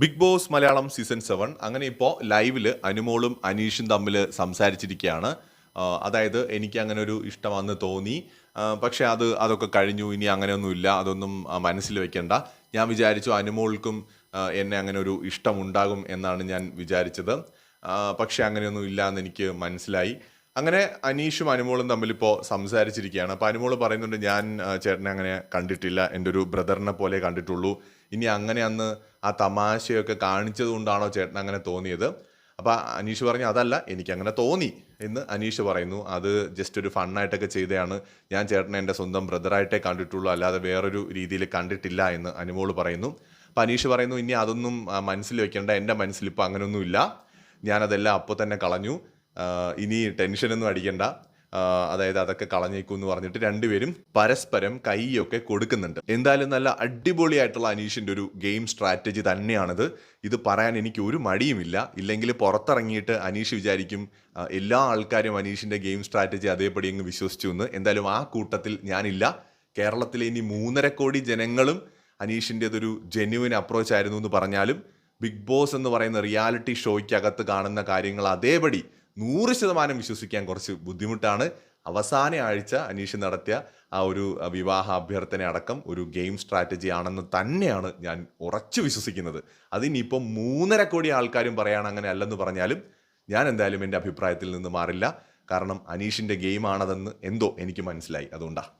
Bigg Boss Malayalam season seven. അങ്ങനെ ഇപ്പോൾ ലൈവിൽ അനുമോളും അനീഷും തമ്മിൽ സംസാരിച്ചിരിക്കുകയാണ്. അതായത് എനിക്ക് അങ്ങനെ ഒരു ഇഷ്ടമാണെന്ന് തോന്നി. പക്ഷേ അത് അതൊക്കെ കഴിഞ്ഞു. ഇനി അങ്ങനെയൊന്നുമില്ല. അതൊന്നും മനസ്സിൽ വെക്കണ്ട. ഞാൻ വിചാരിച്ചു അനുമോൾക്കും എന്നെ അങ്ങനെ ഒരു ഇഷ്ടമുണ്ടാകും എന്നാണ് ഞാൻ വിചാരിച്ചത്. പക്ഷേ അങ്ങനെയൊന്നും ഇല്ല എന്ന് എനിക്ക് മനസ്സിലായി. അങ്ങനെ അനീഷും അനുമോളും തമ്മിൽ ഇപ്പോൾ സംസാരിച്ചിരിക്കുകയാണ്. അപ്പോൾ അനുമോൾ പറയുന്നുണ്ട് ഞാൻ ചേട്ടനെ അങ്ങനെ കണ്ടിട്ടില്ല. എന്റെ ഒരു ബ്രദറിനെ പോലെ കണ്ടിട്ടുള്ളൂ. ഇനി അങ്ങനെ അന്ന് ആ തമാശയൊക്കെ കാണിച്ചത് കൊണ്ടാണോ ചേട്ടൻ അങ്ങനെ തോന്നിയത്? അപ്പോൾ അനീഷ് പറഞ്ഞു അതല്ല എനിക്ക് അങ്ങനെ തോന്നി. എന്ന് അനീഷ് പറയുന്നു. അത് ജസ്റ്റ് ഒരു ഫണ്ണായിട്ടൊക്കെ ചെയ്തതാണ് ഞാൻ ചേട്ടനെ എന്റെ സ്വന്തം ബ്രദറായിട്ടേ കണ്ടിട്ടുള്ളൂ. അല്ലാതെ വേറൊരു രീതിയിൽ കണ്ടിട്ടില്ല. എന്ന് അനുമോൾ പറയുന്നു. അപ്പോൾ അനീഷ് പറയുന്നു ഇനി അതൊന്നും മനസ്സിൽ വെക്കേണ്ട. എന്റെ മനസ്സിൽ ഇപ്പോൾ അങ്ങനെയൊന്നുമില്ല ഞാനതെല്ലാം അപ്പോൾ തന്നെ കളഞ്ഞു. ഇനി ടെൻഷനൊന്നും അടിക്കണ്ട. അതായത് അതൊക്കെ കളഞ്ഞേക്കും എന്ന് പറഞ്ഞിട്ട് രണ്ടുപേരും പരസ്പരം കൈയൊക്കെ കൊടുക്കുന്നുണ്ട്. എന്തായാലും നല്ല അടിപൊളിയായിട്ടുള്ള അനീഷിന്റെ ഒരു ഗെയിം സ്ട്രാറ്റജി തന്നെയാണിത്. ഇത് പറയാൻ എനിക്ക് ഒരു മടിയുമില്ല. ഇല്ലെങ്കിൽ പുറത്തിറങ്ങിയിട്ട് അനീഷ് വിചാരിക്കും എല്ലാ ആൾക്കാരും അനീഷിന്റെ ഗെയിം സ്ട്രാറ്റജി അതേപടി അങ്ങ് വിശ്വസിച്ചു എന്ന്. എന്തായാലും ആ കൂട്ടത്തിൽ ഞാനില്ല. കേരളത്തിലെ ഇനി മൂന്നര കോടി ജനങ്ങളും അനീഷിന്റെതൊരു ജെന്യുവൻ അപ്രോച്ച് ആയിരുന്നു എന്ന് പറഞ്ഞാലും ബിഗ് ബോസ് എന്ന് പറയുന്ന റിയാലിറ്റി ഷോയ്ക്കകത്ത് കാണുന്ന കാര്യങ്ങൾ അതേപടി നൂറ് ശതമാനം വിശ്വസിക്കാൻ കുറച്ച് ബുദ്ധിമുട്ടാണ്. അവസാന ആഴ്ച അനീഷ് നടത്തിയ ആ ഒരു വിവാഹ അഭ്യർത്ഥന അടക്കം ഒരു ഗെയിം സ്ട്രാറ്റജി ആണെന്ന് തന്നെയാണ് ഞാൻ ഉറച്ചു വിശ്വസിക്കുന്നത്. അതിനിപ്പം മൂന്നര കോടി ആൾക്കാരും പറയാണ് അങ്ങനെ അല്ലെന്ന് പറഞ്ഞാലും ഞാൻ എന്തായാലും എന്റെ അഭിപ്രായത്തിൽ നിന്ന് മാറില്ല. കാരണം അനീഷിന്റെ ഗെയിമാണതെന്ന് എന്തോ എനിക്ക് മനസ്സിലായി. അതുകൊണ്ടാണ്